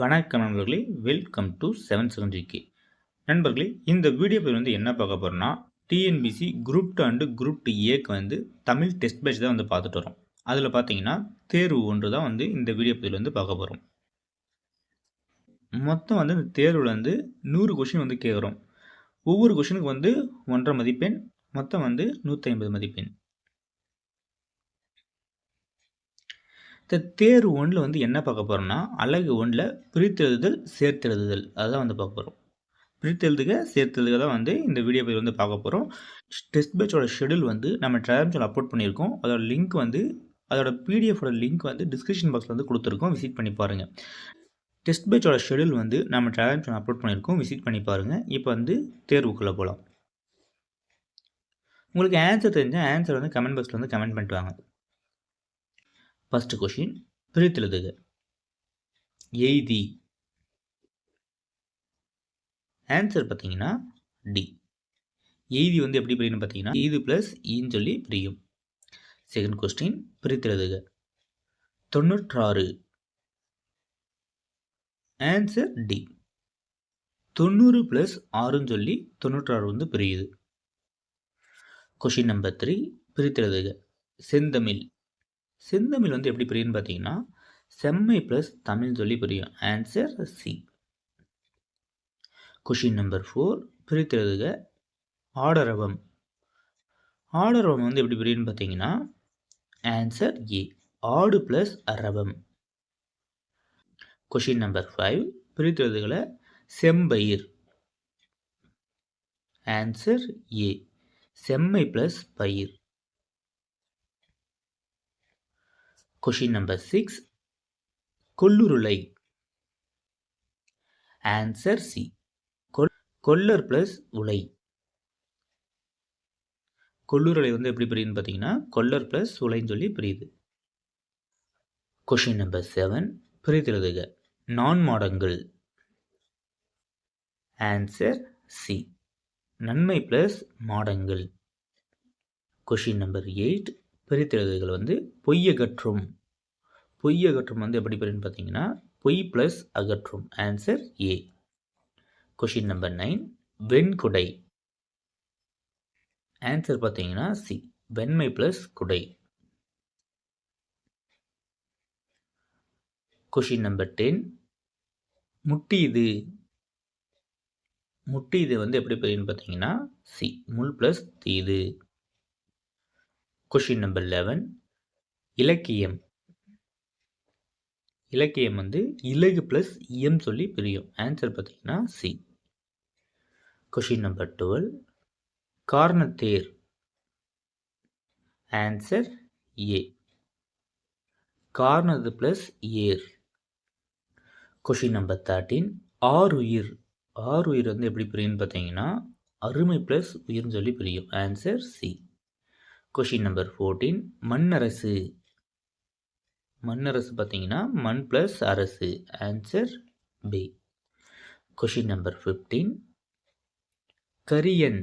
வணக்கம் நண்பர்களே. Welcome to seven seven GK நண்பர்களே இந்த வீடியோ பேர் வந்து என்ன பார்க்க போகிறோம்னா TNPSC group two and group two ஏக்கு வந்து தமிழ் டெஸ்ட் பேட்ச் தான் வந்து பார்த்துட்டு வரோம். அதில் பார்த்தீங்கன்னா தேர்வு ஒன்று தான் வந்து இந்த வீடியோ பதில் வந்து பார்க்க போகிறோம் மொத்தம் வந்து இந்த தேர்வில் வந்து நூறு கொஷின் வந்து கேட்குறோம் ஒவ்வொரு கொஷினுக்கு வந்து ஒன்றரை மதிப்பெண் மொத்தம் வந்து நூற்றி ஐம்பது மதிப்பெண். இந்த தேர்வு ஒன்றில் வந்து என்ன பார்க்க போகிறோம்னா அழகு ஒன்றில் பிரித்தெழுதுதல் சேர்த்தெழுதுதல். அதுதான் வந்து பார்க்க போகிறோம் பிரித்தெழுதுக சேர்த்தெழுதுக தான் வந்து இந்த வீடியோ பேர் வந்து பார்க்க போகிறோம் டெஸ்ட் பேட்சோட ஷெடியூல் வந்து நம்ம டெலிகிராம் அப்லோட் பண்ணியிருக்கோம். அதோட லிங்க் வந்து அதோட பிடிஎஃபோட லிங்க் வந்து டிஸ்கிரிப்ஷன் பாக்ஸில் வந்து கொடுத்துருக்கோம். விசிட் பண்ணி பாருங்கள் டெஸ்ட் பேட்சோட ஷெடியூல் வந்து நம்ம டெலிகிராம் அப்லோட் பண்ணியிருக்கோம். விசிட் பண்ணி பாருங்கள் இப்போ வந்து தேர்வுக்குள்ளே போகலாம் உங்களுக்கு ஆன்சர் தெரிஞ்சால் ஆன்சர் வந்து கமெண்ட் பாக்ஸில் வந்து கமெண்ட் பண்ணிட்டு வாங்க. ஃபஸ்ட்டு கொஷின் பிரித்தெழுதுக. எய்தி. ஆன்சர் பார்த்தீங்கன்னா டி எய்தி வந்து எப்படி பிரியும் பார்த்தீங்கன்னா எய்து ப்ளஸ் ஈன்னு e சொல்லி பிரியும். செகண்ட் கொஸ்டின் பிரித்தெழுதுக. தொண்ணூற்றாறு. ஆன்சர் டி தொண்ணூறு ப்ளஸ் ஆறுன்னு சொல்லி தொண்ணூற்றாறு வந்து பிரியுது. கொஷின் நம்பர் த்ரீ பிரித்தெழுதுக. செந்தமிழ். செந்தமிழ் வந்து எப்படி புரியுன்னு பார்த்தீங்கன்னா செம்மை ப்ளஸ் தமிழ் சொல்லி புரியும். Answer C question number four பிரித்தெழுதுக. ஆடரவம். ஆடரவம் வந்து எப்படி புரியுன்னு பார்த்தீங்கன்னா ஆன்சர் ஏ ஆடு ப்ளஸ் அரவம். கொஷின் நம்பர் ஃபைவ் பிரித்தெழுதுகளை செம்பயிர். ஆன்சர் ஏ செம்மை ப்ளஸ் பயிர். கொஷின் நம்பர் சிக்ஸ் கொல்லுருளை. ஆன்சர் சி கொல்லர் பிளஸ் உலை. கொல்லுருளை வந்து எப்படி பிரியுதுன்னு பார்த்தீங்கன்னா கொல்லர் பிளஸ் உலைன்னு சொல்லி பிரியுது. கொஷின் நம்பர் செவன் பிரித்தெழுதுக நான் மாடங்கள். ஆன்சர் சி நன்மை பிளஸ் மாடங்கள். கொஷின் நம்பர் எயிட் பிரித்தெழுதுகள் வந்து பொய்ய கற்றும் பொய் அகற்றும் வந்து எப்படி பெறுன்னு பார்த்தீங்கன்னா பொய் ப்ளஸ் அகற்றும். Answer A question number nine வெண்குடை. Answer பார்த்தீங்கன்னா சி வெண்மை ப்ளஸ் குடை. கொஷின் நம்பர் டென் முட்டி முட்டி இது வந்து எப்படி பெரியன்னு பார்த்தீங்கன்னா சி முள் ப்ளஸ் தீது. கொஷின் நம்பர் லெவன் இலக்கியம். இலக்கியம் வந்து இலகு ப்ளஸ் இயம் சொல்லி பிரியும். ஆன்சர் பார்த்தீங்கன்னா சி கொஷின் நம்பர் டுவெல் காரணத்தேர். ஆன்சர் ஏ கார்னது ப்ளஸ் ஏர். கொஷின் நம்பர் தேர்ட்டீன் ஆறு உயிர். ஆறு உயிர் வந்து எப்படி பிரியும்னு பார்த்தீங்கன்னா அருமை ப்ளஸ் உயிர்னு சொல்லி பிரியும். Answer C question number fourteen மண்ணரசு. மண்ணரசு பார்த்தீங்கன்னா மண் ப்ளஸ் அரசு. Answer B question number fifteen கரியன்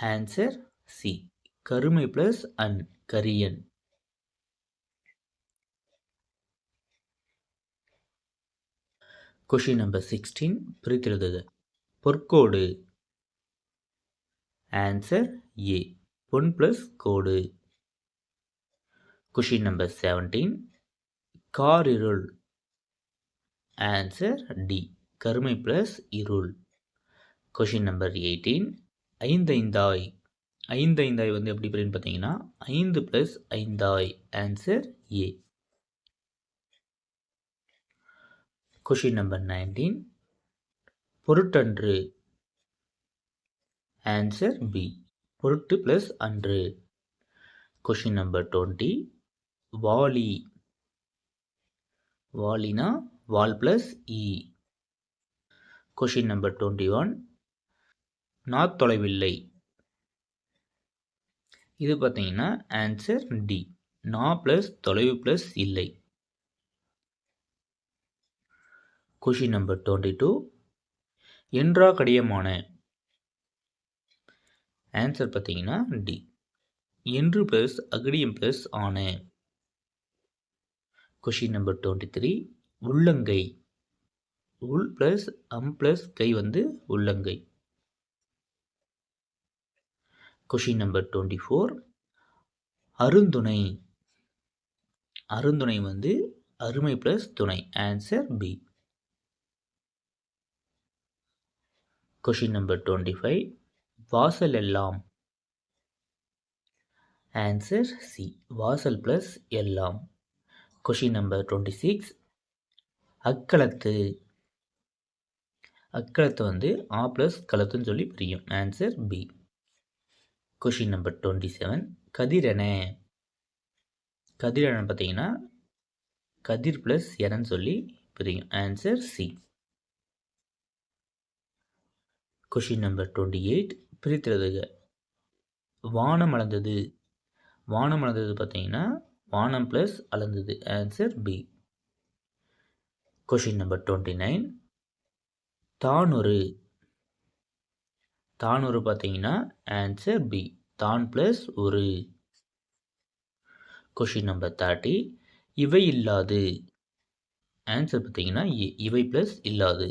answer C கருமை ப்ளஸ் அன். கரியன் கொஷின் நம்பர் சிக்ஸ்டீன் பிரித்தெழுதுக. பொற்கோடு. ஆன்சர் ஏ பொன் ப்ளஸ் கோடு. கொஷின் நம்பர் செவன்டீன் கார் இருள் ஆன்சர் டி கருமை ப்ளஸ் இருள். கொஷின் நம்பர் எயிட்டீன் ஐந்தைந்தாய். ஐந்தைந்தாய் வந்து எப்படி அப்படின்னு பார்த்தீங்கன்னா ஐந்து plus ஐந்தாய். Answer A question number nineteen பொருட்டன்று. Answer B பொருட்டு ப்ளஸ் அன்று. கொஷின் நம்பர் டுவெண்ட்டி வாலி. வாலினா வால் ப்ளஸ் இ கொஷின் நம்பர் டுவெண்ட்டி ஒன் நா தொலைவில்லை. இது பார்த்தீங்கன்னா ஆன்சர் டி நா ப்ளஸ் தொலைவு ப்ளஸ் இல்லை. கொஷின் நம்பர் டுவெண்ட்டி டூ என்றா கடியமான? ஆன்சர் பார்த்தீங்கன்னா டி என்று ப்ளஸ் அகடியம் ப்ளஸ் ஆன. கொஷின் நம்பர் டுவெண்ட்டி த்ரீ உள்ளங்கை. உள் ப்ளஸ் அம் ப்ளஸ் கை வந்து உள்ளங்கை. கொஷின் நம்பர் டுவெண்ட்டி ஃபோர் அருந்துணை. அருந்துணை வந்து அருமை ப்ளஸ் துணை. Answer B question number twenty five வாசல் எல்லாம். ஆன்சர் சி வாசல் ப்ளஸ் எல்லாம். கொஷின் நம்பர் டுவெண்ட்டி சிக்ஸ் அக்களத்து அக்களத்து வந்து ஆ ப்ளஸ் களத்துன்னு சொல்லி பிரியும். Answer B question number twenty seven கதிரனே. கதிரென பார்த்தீங்கன்னா கதிர் ப்ளஸ் எனன்னு சொல்லி பிரியும். Answer C question number twenty eight பிரித்தெழுதுக. வானம் அளந்தது. வானம் அளந்தது பார்த்தீங்கன்னா வானம் plus அளந்தது. Answer B question number twenty nine தானொரு தானொரு பார்த்தீங்கன்னா ஆன்சர் பி தான் ப்ளஸ் ஒரு. கொஷின் நம்பர் தேர்ட்டி இவை இல்லாது. ஆன்சர் பார்த்தீங்கன்னா இவை ப்ளஸ் இல்லாது.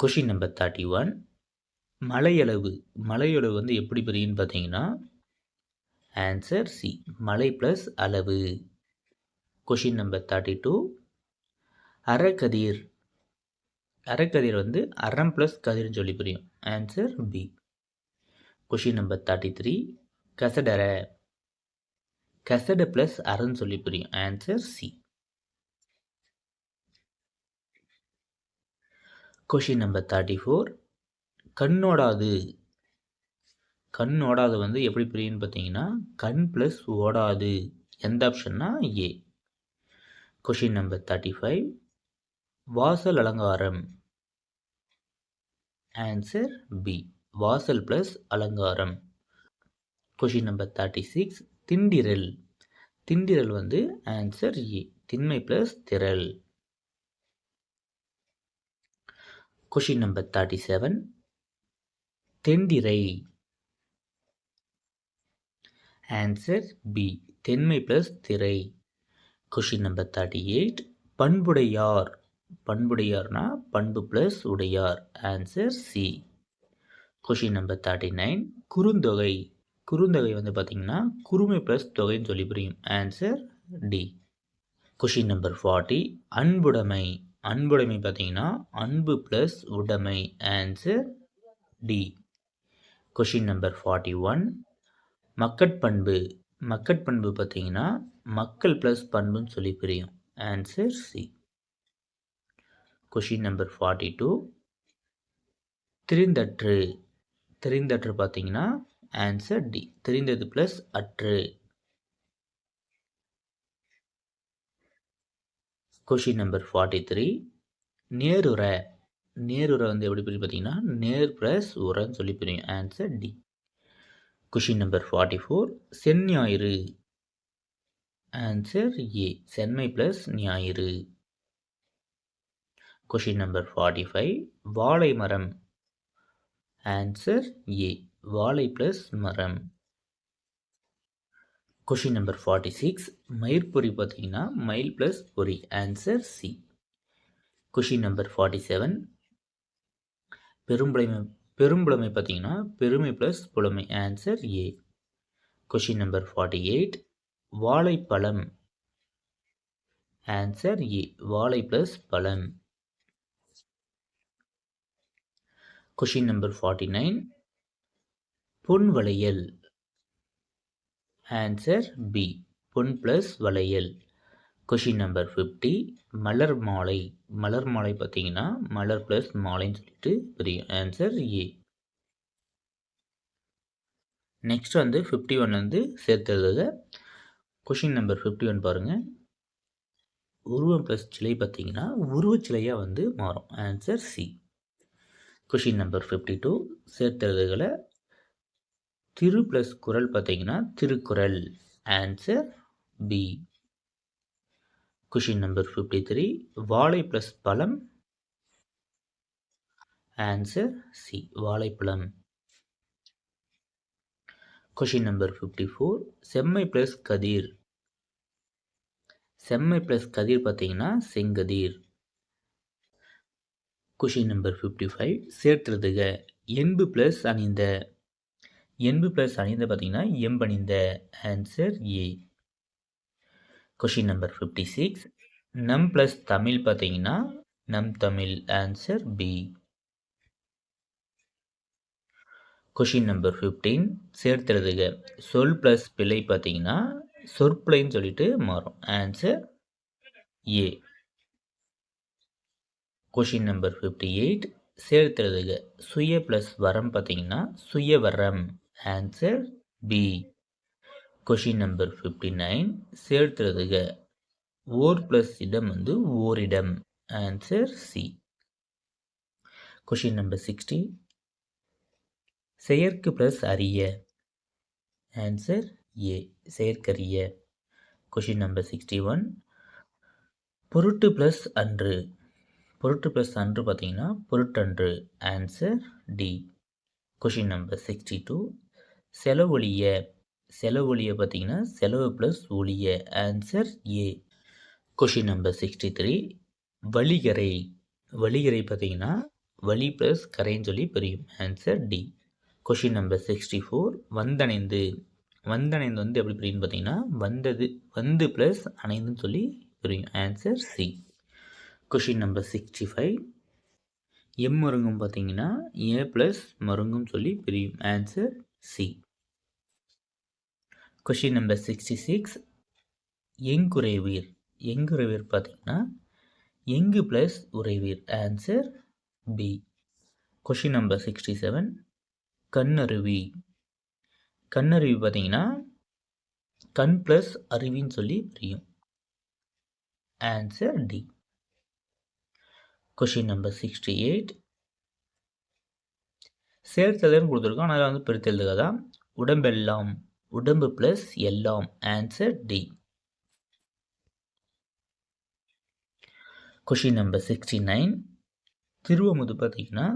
கொஷின் நம்பர் தேர்ட்டி ஒன் மலையளவு. மலையளவு வந்து எப்படி பிரியுன்னு பார்த்தீங்கன்னா ஆன்சர் சி மலை ப்ளஸ் அளவு. கொஷின் நம்பர் தேர்ட்டி டூ அறக்கதிர். அறக்கதிர் வந்து அறம் ப்ளஸ் கதிர்னு சொல்லி புரியும். Answer B question number thirty three கசடர கசட ப்ளஸ் அறன்னு சொல்லி புரியும். Answer C question number thirty four கண்ணோடாது. கண் ஓடாது வந்து எப்படி பிரியுன்னு பார்த்தீங்கன்னா கண் ப்ளஸ் ஓடாது. எந்த ஆப்ஷன்னா A question number thirty five வாசல் அலங்காரம். ஆன்சர் பி வாசல் ப்ளஸ் அலங்காரம். கொஷின் நம்பர் தேர்ட்டி சிக்ஸ் திண்டிரல் திண்டிரல் வந்து ஆன்சர் ஏ திண்மை ப்ளஸ் திரள். கொஷின் நம்பர் தேர்ட்டி செவன் தெண்டிரை. ஆன்சர் பி தென்மை ப்ளஸ் திரை கொஷின் நம்பர் தேர்ட்டி எயிட் பண்புடையார். பண்புடையார்னா பண்பு ப்ளஸ் உடையார். Answer C question number thirty nine Kurunthogai. குறுந்தொகை வந்து பார்த்திங்கன்னா குறுமை ப்ளஸ் தொகைன்னு சொல்லி புரியும். Answer D question number forty அன்புடைமை. அன்புடைமை பார்த்தீங்கன்னா அன்பு ப்ளஸ் உடைமை. Answer D question number forty one மக்கட்பண்பு மக்கட்பண்பு பார்த்தீங்கன்னா மக்கள் ப்ளஸ் பண்புன்னு சொல்லி பிரியும். Answer C question number forty two திரிந்தற்று. திரிந்தற்று பார்த்தீங்கன்னா ஆன்சர் டி தெரிந்தது ப்ளஸ் அற்று. கொஷின் நம்பர் ஃபார்ட்டி த்ரீ நேருரை நேருரை வந்து எப்படி பிரியும் பார்த்தீங்கன்னா நேர் ப்ளஸ் உரன்னு சொல்லி பிரியும். Answer D question number forty four Sen ஞாயிறு. ஆன்சர் ஏ சென்மை ப்ளஸ் ஞாயிறு. கொஷின் நம்பர் ஃபார்ட்டி ஃபைவ் வாழை மரம். ஆன்சர் ஏ வாழை ப்ளஸ் மரம். கொஷின் நம்பர் ஃபார்ட்டி சிக்ஸ் மயிர்பொறி பார்த்தீங்கன்னா மயில் ப்ளஸ் பொறி. Answer C question number forty seven பெரும்புலைமை பெரும்புலமை பார்த்தீங்கன்னா பெருமை ப்ளஸ் புலமை. Answer A question number forty eight வாழைப்பழம். ஆன்சர் ஏ வாழை ப்ளஸ் பழம். கொஷின் நம்பர் ஃபார்ட்டி நைன் பொன் வளையல். ஆன்சர் பி பொன் ப்ளஸ் வளையல். கொஷின் நம்பர் ஃபிஃப்டி மலர் மாலை. மலர் மாலை பார்த்தீங்கன்னா மலர் ப்ளஸ் மாலைன்னு சொல்லிட்டு புரியும் ஆன்சர் ஏ நெக்ஸ்ட் வந்து ஃபிஃப்டி ஒன் வந்து சேர்த்தது கொஷின் நம்பர் ஃபிஃப்டி ஒன் பாருங்கள் உருவம் ப்ளஸ் சிலை பார்த்தீங்கன்னா உருவச்சிலையாக வந்து மாறும். Answer C question number fifty two சேர்த்தெழுதுகளை திரு ப்ளஸ் குரல் பார்த்தீங்கன்னா Thirukkural. Answer B question number fifty three வாழை ப்ளஸ் பழம். ஆன்சர் சி வாழைப்பழம் கொஷின் நம்பர் ஃபிஃப்டி ஃபோர் செம்மை ப்ளஸ் கதிர். செம்மை ப்ளஸ் கதிர் பார்த்தீங்கன்னா செங்கதிர். கொஷின் நம்பர் ஃபிஃப்டி ஃபைவ் சேர்த்துறதுக எண்பு ப்ளஸ் அணிந்த. எண்பு ப்ளஸ் அணிந்த பார்த்தீங்கன்னா எம்பணிந்த answer A question number fifty six நம் ப்ளஸ் தமிழ் பார்த்தீங்கன்னா நம் Tamil answer B question number fifteen சேர்த்துறதுக சொல் ப்ளஸ் பிழை பார்த்தீங்கன்னா சொற்பிழைன்னு சொல்லிட்டு மாறும். Answer A question number fifty eight சேர்த்துறதுக சுய ப்ளஸ் வரம் பார்த்தீங்கன்னா சுய வரம் answer B question number fifty nine சேர்த்துறதுக. ஓர் ப்ளஸ் இடம் வந்து ஓரிடம். Answer C question number sixty செயற்கு plus அரிய. ஆன்சர் ஏ செயற்கரிய. கொஷின் நம்பர் சிக்ஸ்டி ஒன் பொருட்டு ப்ளஸ் அன்று. பொருட்டு ப்ளஸ் அன்று பார்த்தீங்கன்னா பொருட்டன்று. Answer D question number sixty two செலவொழிய. செலவு ஒளியை பார்த்தீங்கன்னா செலவு ப்ளஸ் ஒளிய. Answer A question number sixty three வழிகரை. வழிகரை பார்த்தீங்கன்னா வழி ப்ளஸ் கரைன்னு சொல்லி பிரியும். Answer D question number sixty four வந்தணைந்து வந்தணைந்து வந்து எப்படி பிரியுன்னு பார்த்தீங்கன்னா வந்தது வந்து ப்ளஸ் அணைந்துன்னு சொல்லி பிரியும். Answer C question number sixty five M மருங்கும் பார்த்தீங்கன்னா ஏ ப்ளஸ் மருங்கும் சொல்லி பிரியும். Answer C question number sixty six எங்குறைவீர் எங்குறைவீர் பார்த்தீங்கன்னா எங்கு plus உறைவீர்? Answer B question number sixty seven கண்ணருவி. கண்ணருவி பார்த்தீங்கன்னா கண் ப்ளஸ் அருவின்னு சொல்லி பிரியும். Answer D question number sixty eight சேர்த்தலைன்னு கொடுத்துருக்கோம். அதனால் வந்து பிரித்தெழுதுக தான். உடம்பெல்லாம். உடம்பு ப்ளஸ் எல்லாம். Answer D question number sixty nine திருவமுது பார்த்தீங்கன்னா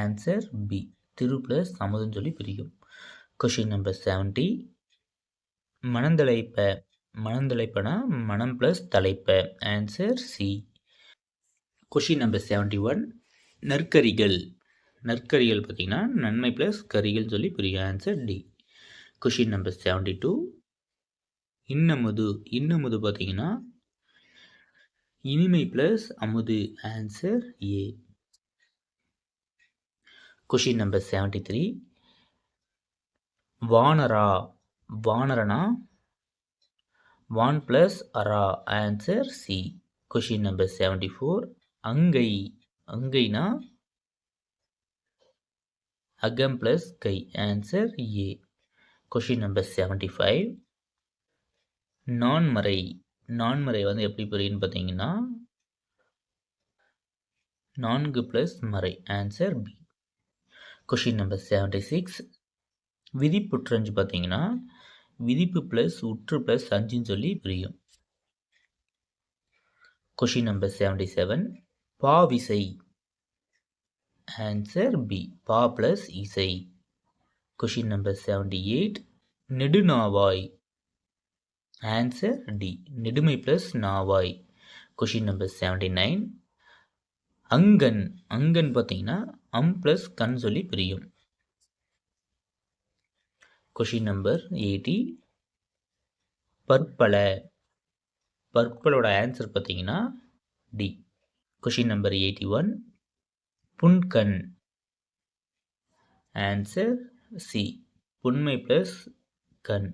ஆன்சர் பி திரு ப்ளஸ் அமுதுன்னு சொல்லி பிரியும். கொஷின் நம்பர் செவன்ட்டி மனந்தலைப்ப மனந்தலைப்பனா மனம் plus தலைப்ப? Answer C question number seventy one நற்கரிகள். நற்கரிகள் பார்த்திங்கன்னா நன்மை ப்ளஸ் கரிகள் சொல்லி பிரியும். Answer D question number seventy two இன்னமுது இன்னமுது பார்த்திங்கன்னா இனிமை ப்ளஸ் அமுது answer A question number seventy three வானரா வானரனா? வான் ப்ளஸ் அரா answer C question number seventy four அங்கை அங்கைனா? அகம் plus guy answer A question number seventy five நான்மறை நான்மறை வந்து எப்படி புரியுன்னு பார்த்தீங்கன்னா நான்கு ப்ளஸ் மறை answer B question number seventy six விதிப்புற்றஞ்சு பார்த்தீங்கன்னா விதிப்பு ப்ளஸ் உற்று ப்ளஸ் அஞ்சுன்னு சொல்லி பிரியும். கொஷின் நம்பர் செவன்டி செவன் பா விசை ஆன்சர் பி பா ப்ளஸ் இசை. கொஷின் நம்பர் செவன்டி எயிட் நெடுநாவாய். ஆன்சர் டி நெடுமை ப்ளஸ் நாவாய். கொஷின் நம்பர் செவன்டி நைன் அங்கன். அங்கன் பார்த்தீங்கன்னா அம் ப்ளஸ் கண் சொல்லி பிரியும். கொஷின் நம்பர் எயிட்டி பற்பல. பற்பலோட ஆன்சர் பார்த்தீங்கன்னா D question number eighty one புன்கண். Answer C புண்மை ப்ளஸ் கண்.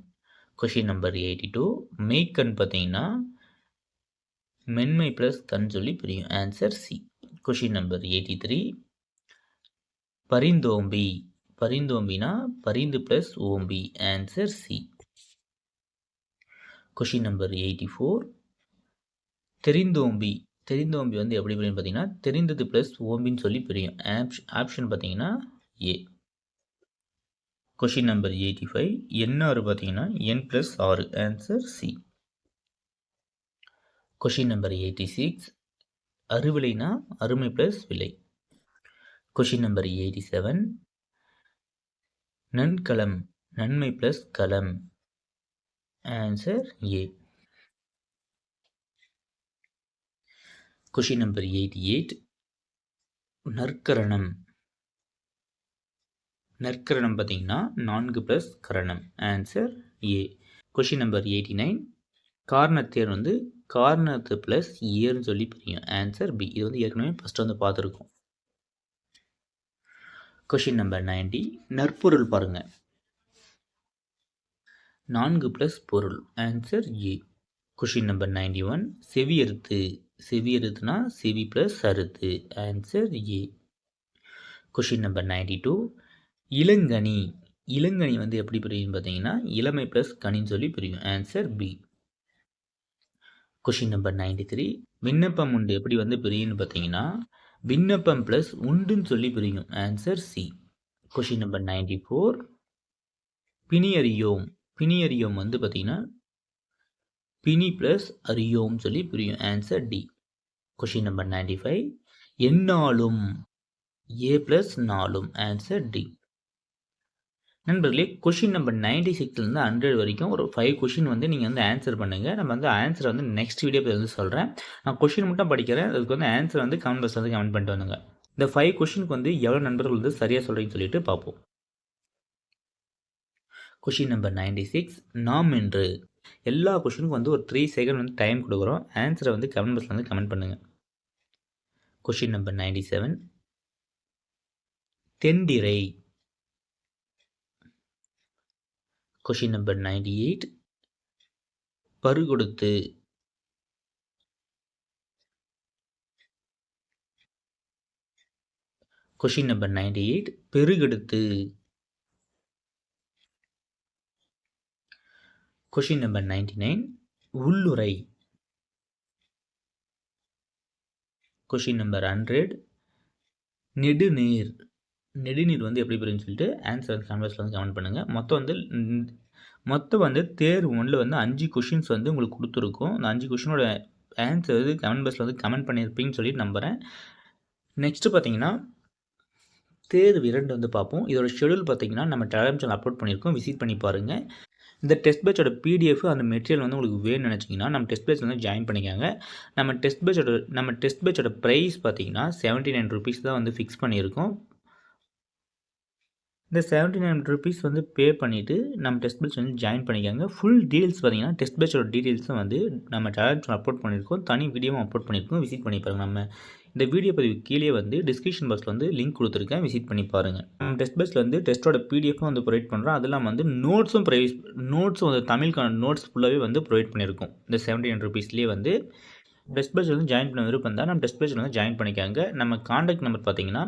கொஷின் நம்பர் எயிட்டி டூ மெய்க்கண் பார்த்தீங்கன்னா மென்மை ப்ளஸ் கண் சொல்லி பிரியும். Answer C question number eighty three பரிந்தோம்பி. பரிந்தோம்பினா பரிந்து ப்ளஸ் ஓம்பி. Answer C question number eighty four தெரிந்தோம்பி. தெரிந்தோம்பி வந்து எப்படி பிரியும் பார்த்தீங்கன்னா தெரிந்தது ப்ளஸ் ஓம்பின்னு சொல்லி பிரியும். ஆப்ஷன் பார்த்தீங்கன்னா A question number eighty five என் ஆறு பார்த்தீங்கன்னா என் ப்ளஸ் ஆறு answer C question number eighty six அறுவிலைனா அருமை ப்ளஸ் விலை. கொஷின் நம்பர் எயிட்டி செவன் நன்கலம் நன்மை plus column. Answer A question number eighty eight நற்கரணம் நற்கரணம் பார்த்தீங்கன்னா நான்கு ப்ளஸ் கரணம். Answer A question number eighty nine காரணத்தேர் வந்து காரணத்து ப்ளஸ் ஏர்னு சொல்லி பிரியும் ஆன்சர் பி இது வந்து ஏற்கனவே ஃபஸ்ட்டு வந்து பார்த்துருக்கோம். கொஷின் நம்பர் நைன்டி நற்பொருள் பாருங்கள் நான்கு ப்ளஸ் பொருள். Answer A question number ninety one செவியறுத்து செவியறுத்துனா செவி ப்ளஸ் அறுத்து. Answer A question number ninety two இளங்கனி. இளங்கனி வந்து எப்படி பிரியும் பார்த்தீங்கன்னா இளமை ப்ளஸ் கனின்னு சொல்லி பிரியும். Answer B question number ninety three விண்ணப்பம் உண்டு எப்படி வந்து பிரியும்னு பார்த்தீங்கன்னா விண்ணப்பம் ப்ளஸ் உண்டுன்னு சொல்லி பிரியும். Answer C question number ninety four பிணியறியோம். பிணியறியோம் வந்து பார்த்தீங்கன்னா பினி ப்ளஸ் அரியோம் சொல்லி பிரியும். Answer D question number ninety five என்னாலும் ஏ ப்ளஸ் நாலும் ஆன்சர் டி நண்பர்களே கொஷின் நம்பர் நைன்டி சிக்ஸ்லேருந்து ஹண்ட்ரட் வரைக்கும் ஒரு ஃபைவ் கொஷின் வந்து நீங்கள் வந்து ஆன்சர் பண்ணுங்கள் நம்ம வந்து ஆன்சர் வந்து நெக்ஸ்ட் வீடியோ வந்து சொல்கிறேன் நான் கொஷின் மட்டும் படிக்கிறேன். அதுக்கு வந்து ஆன்சர் வந்து கமெண்ட் பாக்ஸ் வந்து கமெண்ட் பண்ணிட்டு வந்துங்க இந்த ஃபைவ் கொஷினுக்கு வந்து எவ்வளோ நண்பர்கள் வந்து சரியாக சொல்கிறீங்கன்னு சொல்லிட்டு பார்ப்போம். கொஷின் நம்பர் நைன்டி சிக்ஸ் நாம் என்று எல்லா கொஷினுக்கும் வந்து ஒரு த்ரீ செகண்ட் வந்து டைம் கொடுக்குறோம். ஆன்சரை வந்து கமெண்ட் பாக்ஸில் வந்து கமெண்ட் பண்ணுங்கள் கொஷின் நம்பர் நைன்டி செவன் தென்திரை. கொஷின் நம்பர் நைன்டி எயிட் பருகொடுத்து. கொஷின் நம்பர் நைன்டி எயிட் பெருகெடுத்து. கொஷின் நம்பர் நைன்டி நைன் உள்ளுரை கொஷின் நம்பர் ஹண்ட்ரட் நெடுநீர். நெடுநீர் வந்து எப்படி புரியுன்னு சொல்லிட்டு ஆன்சர் கமெண்ட்ஸில் வந்து கமெண்ட் பண்ணுங்கள் மொத்தம் வந்து மொத்தம் வந்து தேர்வு ஒன்றில் வந்து அஞ்சு கொஷின்ஸ் வந்து உங்களுக்கு கொடுத்துருக்கோம். அந்த அஞ்சு கொஷினோட ஆன்சர் வந்து கமெண்ட் பாக்ஸில் வந்து கமெண்ட் பண்ணியிருப்பீங்கன்னு சொல்லி நம்புகிறேன் நெக்ஸ்ட்டு பார்த்தீங்கன்னா தேர்வு இரண்டு வந்து பார்ப்போம். இதோட ஷெடியூல் பார்த்தீங்கன்னா நம்ம டெலிகிராம் சேனல் அப்லோட் பண்ணியிருக்கோம். விசிட் பண்ணி பாருங்கள் இந்த டெஸ்ட் பேட்சோட பிடிஎஃப் அந்த மெட்டீரியல் வந்து உங்களுக்கு வேணும்னு நினச்சிங்கன்னா நம்ம டெஸ்ட் பேட்ச் வந்து ஜாயின் பண்ணிக்காங்க. நம்ம டெஸ்ட் பேட்சோட நம்ம டெஸ்ட் பேட்சோட ப்ரைஸ் பார்த்தீங்கன்னா செவன்ட்டி நைன் ருபீஸ் தான் வந்து ஃபிக்ஸ் பண்ணியிருக்கோம். இந்த செவன்ட்டி நைன் ருபீஸ் வந்து பே பண்ணிவிட்டு நம்ம டெஸ்ட் பேட்ச் வந்து ஜாயின் பண்ணிக்காங்க. ஃபுல் டீடைல்ஸ் பார்த்தீங்கன்னா டெஸ்ட் பேட்சோட டீட்டெயில்ஸும் வந்து நம்ம டேரக்ட் அப்லோட் பண்ணியிருக்கோம் தனி வீடியோவும் அப்லோட் பண்ணியிருக்கோம் விசிட் பண்ணி பாருங்கள் நம்ம. இந்த வீடியோ பதிவு கீழே வந்து டிஸ்கிரிப்ஷன் பாக்ஸில் வந்து லிங்க் கொடுத்துருக்கேன். விசிட் பண்ணி பாருங்கள் நம்ம டெஸ்ட் பேஸில் வந்து டெஸ்ட்டோட பிடிஎஃப்பும் வந்து ப்ரொவைட் பண்ணுறோம் அது இல்லாமல் வந்து நோட்ஸும் ப்ரைஸ் நோட்ஸும் வந்து தமிழுக்கான நோட்ஸ் ஃபுல்லாகவே வந்து ப்ரொவைட் பண்ணியிருக்கோம் இந்த செவன்ட்டி நைன் ருபீஸ்லேயே வந்து டெஸ்ட் பேஜ் வந்து ஜாயின் பண்ண விருப்பம் தான் நம்ம டெஸ்ட் பேஜில் வந்து ஜாயின் பண்ணிக்காங்க. நம்ம காண்டாக்ட் நம்பர் பார்த்தீங்கன்னா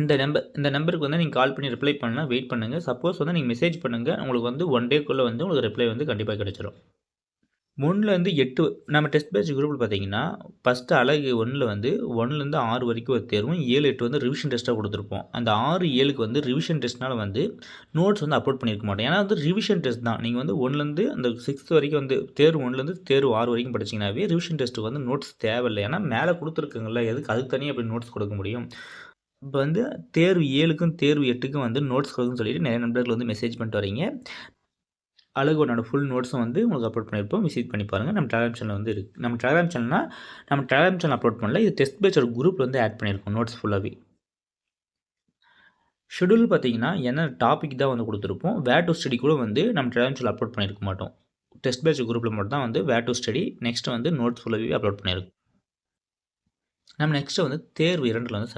இந்த நம்பர் இந்த நம்பருக்கு வந்து நீங்கள் கால் பண்ணி ரிப்ளை பண்ணால் வெயிட் பண்ணுங்கள் சப்போஸ் வந்து நீங்கள் மெசேஜ் பண்ணுங்கள் உங்களுக்கு வந்து ஒன் டேக்குள்ளே வந்து உங்களுக்கு ரிப்ளை வந்து கண்டிப்பாக கிடச்சிரும். ஒன்றுலேருந்து எட்டு நம்ம டெஸ்ட் பேட்ச் குரூப்பில் பார்த்தீங்கன்னா ஃபஸ்ட்டு அழகு ஒன்றில் வந்து ஒன்றுலேருந்து ஆறு வரைக்கும் ஒரு தேர்வும் ஏழு எட்டு வந்து ரிவிஷன் டெஸ்ட்டாக கொடுத்துருப்போம். அந்த ஆறு ஏழுக்கு வந்து ரிவிஷன் டெஸ்ட்னால் வந்து நோட்ஸ் வந்து அப்லோட் பண்ணியிருக்க மாட்டோம். ஏன்னா வந்து ரிவிஷன் டெஸ்ட் தான். நீங்கள் வந்து ஒன்றுலேருந்து அந்த சிக்ஸ்த் வரைக்கும் வந்து தேர்வு ஒன்றுலேருந்து தேர்வு ஆறு வரைக்கும் படிச்சிங்கனாவே ரிவிஷன் டெஸ்ட்டுக்கு வந்து நோட்ஸ் தேவையில்லை. ஏன்னா மேலே கொடுத்துருக்குங்கள எதுக்கு? அதுக்கு தனியாக அப்படி நோட்ஸ் கொடுக்க முடியும். இப்போ வந்து தேர்வு ஏழுக்கும் தேர்வு எட்டுக்கும் வந்து நோட்ஸ் கொடுக்குன்னு சொல்லிட்டு நிறைய நண்பர்கள் வந்து மெசேஜ் பண்ணிட்டு வரீங்க. அழகோடனோட ஃபுல் நோட்ஸும் வந்து உங்களுக்கு அப்லோட் பண்ணியிருப்போம். விசிட் பண்ணி பாருங்கள் நம்ம டெலகிராம் சேனல் வந்து இருக்குது நம்ம டெலகிராம் சேனல்னால் நம்ம டெலகிராம் சேனல் அப்லோட் பண்ணல. இது டெஸ்ட் பேச்சோட குரூப் வந்து ஆட் பண்ணியிருக்கோம் நோட்ஸ் ஃபுல்லாகவே ஷெடியூல் பார்த்தீங்கன்னா என்ன டாபிக் தான் வந்து கொடுத்துருப்போம். வே டு ஸ்டடி கூட வந்து நம்ம டெலகிராம் சேனல் அப்லோட் பண்ணியிருக்க மாட்டோம். டெஸ்ட் பேட்ச் குரூப்பில் மட்டும் தான் வந்து வே டு ஸ்டடி நெக்ஸ்ட் வந்து நோட்ஸ் ஃபுல்லாகவே அப்லோட் பண்ணியிருக்கோம். நம்ம நெக்ஸ்ட்டு வந்து தேர்வு இரண்டில் வந்து